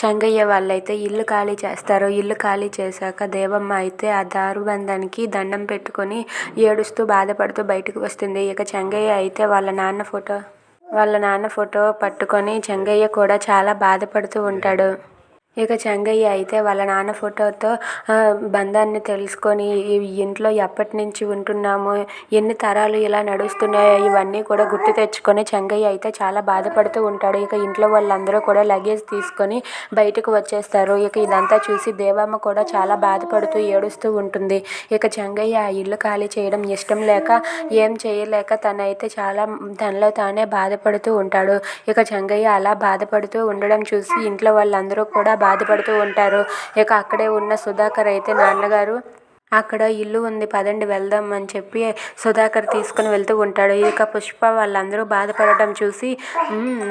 చెంగయ్య వాళ్ళైతే ఇల్లు ఖాళీ చేస్తారు. ఇల్లు ఖాళీ చేశాక దేవమ్మ అయితే ఆ దారుబంధానికి దండం పెట్టుకొని ఏడుస్తూ బాధపడుతూ బయటకు వస్తుంది. ఇక చెంగయ్య అయితే వాళ్ళ నాన్న ఫోటో వాళ్ళ నాన్న ఫోటో పట్టుకొని చెంగయ్య కూడా చాలా బాధపడుతూ ఉంటాడు. ఇక చెంగయ్య అయితే వాళ్ళ నాన్న ఫోటోతో బంధాన్ని తెలుసుకొని ఇంట్లో ఎప్పటి నుంచి ఉంటున్నాము ఎన్ని తరాలు ఇలా నడుస్తున్నాయో ఇవన్నీ కూడా గుర్తు తెచ్చుకొని చెంగయ్య అయితే చాలా బాధపడుతూ ఉంటాడు. ఇక ఇంట్లో వాళ్ళందరూ కూడా లగేజ్ తీసుకొని బయటకు వచ్చేస్తారు. ఇక ఇదంతా చూసి దేవమ్మ కూడా చాలా బాధపడుతూ ఏడుస్తూ ఉంటుంది. ఇక చెంగయ్య ఆ ఇల్లు ఖాళీ చేయడం ఇష్టం లేక ఏం చేయలేక తనైతే చాలా తనలో తానే బాధపడుతూ ఉంటాడు. ఇక చెంగయ్య అలా బాధపడుతూ ఉండడం చూసి ఇంట్లో వాళ్ళందరూ కూడా బాధపడుతూ ఉంటారు. ఇక అక్కడే ఉన్న సుధాకర్ అయితే నాన్నగారు అక్కడ ఇల్లు ఉంది పదండి వెళ్దాం అని చెప్పి సుధాకర్ తీసుకుని వెళ్తూ ఉంటాడు. ఇక పుష్ప వాళ్ళందరూ బాధపడటం చూసి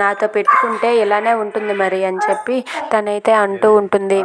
నాతో పెట్టుకుంటే ఇలానే ఉంటుంది మరి అని చెప్పి తనైతే అంటూ ఉంటుంది.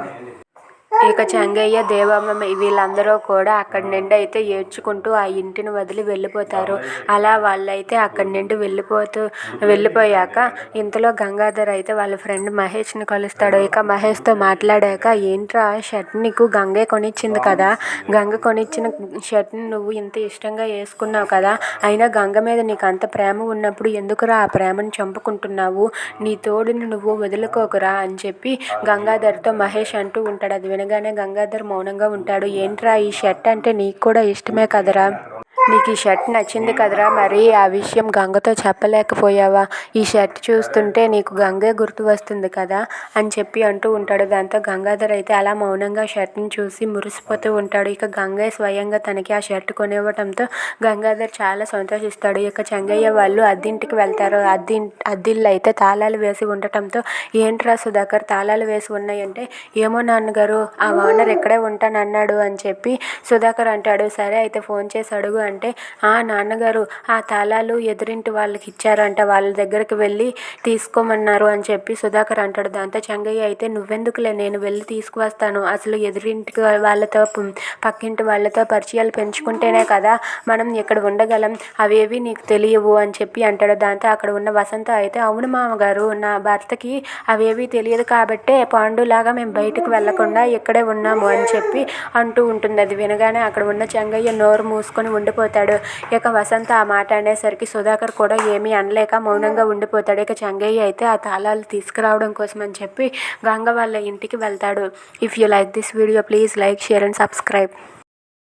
ఇక చెంగయ్య దేవమ్మ వీళ్ళందరూ కూడా అక్కడి నుండి అయితే ఏడ్చుకుంటూ ఆ ఇంటిని వదిలి వెళ్ళిపోతారు. అలా వాళ్ళైతే అక్కడి నుండి వెళ్ళిపోతూ వెళ్ళిపోయాక ఇంతలో గంగాధర్ అయితే వాళ్ళ ఫ్రెండ్ మహేష్ని కలుస్తాడు. ఇక మహేష్తో మాట్లాడాక ఏంట్రా షర్ట్ నీకు గంగే కొనిచ్చింది కదా. గంగ కొనిచ్చిన షర్ట్ని నువ్వు ఇంత ఇష్టంగా వేసుకున్నావు కదా. అయినా గంగ మీద నీకు అంత ప్రేమ ఉన్నప్పుడు ఎందుకురా ఆ ప్రేమను చంపుకుంటున్నావు? నీ తోడుని నువ్వు వదులుకోకురా అని చెప్పి గంగాధర్తో మహేష్ అంటూ ఉంటాడు. అది వినగా వినగానే గంగాధర్ మౌనంగా ఉంటాడు. ఏంట్రా ఈ షర్ట్ అంటే నీకు కూడా ఇష్టమే కదరా? నీకు ఈ షర్ట్ నచ్చింది కదరా మరి ఆ విషయం గంగతో చెప్పలేకపోయావా? ఈ షర్ట్ చూస్తుంటే నీకు గంగే గుర్తు వస్తుంది కదా అని చెప్పి అంటూ ఉంటాడు. దాంతో గంగాధర్ అయితే అలా మౌనంగా షర్ట్ని చూసి మురిసిపోతూ ఉంటాడు. ఇక గంగే స్వయంగా తనకి ఆ షర్ట్ కొనివ్వడంతో గంగాధర్ చాలా సంతోషిస్తాడు. ఇక చెంగయ్య వాళ్ళు అద్దింటికి వెళ్తారు. అద్ది అద్దిళ్ళు అయితే తాళాలు వేసి ఉండటంతో ఏంట్రా సుధాకర్ తాళాలు వేసి ఉన్నాయంటే? ఏమో నాన్నగారు ఆ ఓనర్ ఇక్కడే ఉంటానన్నాడు అని చెప్పి సుధాకర్ అంటాడు. సరే అయితే ఫోన్ చేసి అడుగు అంటే ఆ నాన్నగారు ఆ తాళాలు ఎదురింటి వాళ్ళకి ఇచ్చారంట వాళ్ళ దగ్గరికి వెళ్ళి తీసుకోమన్నారు అని చెప్పి సుధాకర్ అంటాడు. దాంతో చెంగయ్య అయితే నువ్వెందుకులే? నేను వెళ్ళి తీసుకువస్తాను. అసలు ఎదురింటికి వాళ్ళతో పక్కింటి వాళ్ళతో పరిచయాలు పెంచుకుంటేనే కదా మనం ఇక్కడ ఉండగలం. అవేవి నీకు తెలియవు అని చెప్పి అంటాడు. దాంతో అక్కడ ఉన్న వసంత అయితే అవును మామగారు నా భర్తకి అవేవి తెలియదు కాబట్టే పాండులాగా మేము బయటకు వెళ్ళకుండా ఇక్కడే ఉన్నాము అని చెప్పి అంటూ ఉంటుంది. అది వినగానే అక్కడ ఉన్న చెంగయ్య నోరు మూసుకొని ఉండిపోతాడు. ఇక వసంత ఆ మాట అనేసరికి సుధాకర్ కూడా ఏమీ అనలేక మౌనంగా ఉండిపోతాడు. ఇక చెంగయ్య అయితే ఆ తాళాలు తీసుకురావడం కోసం అని చెప్పి గంగ వాళ్ళ ఇంటికి వెళ్తాడు. If you like this video please like share and subscribe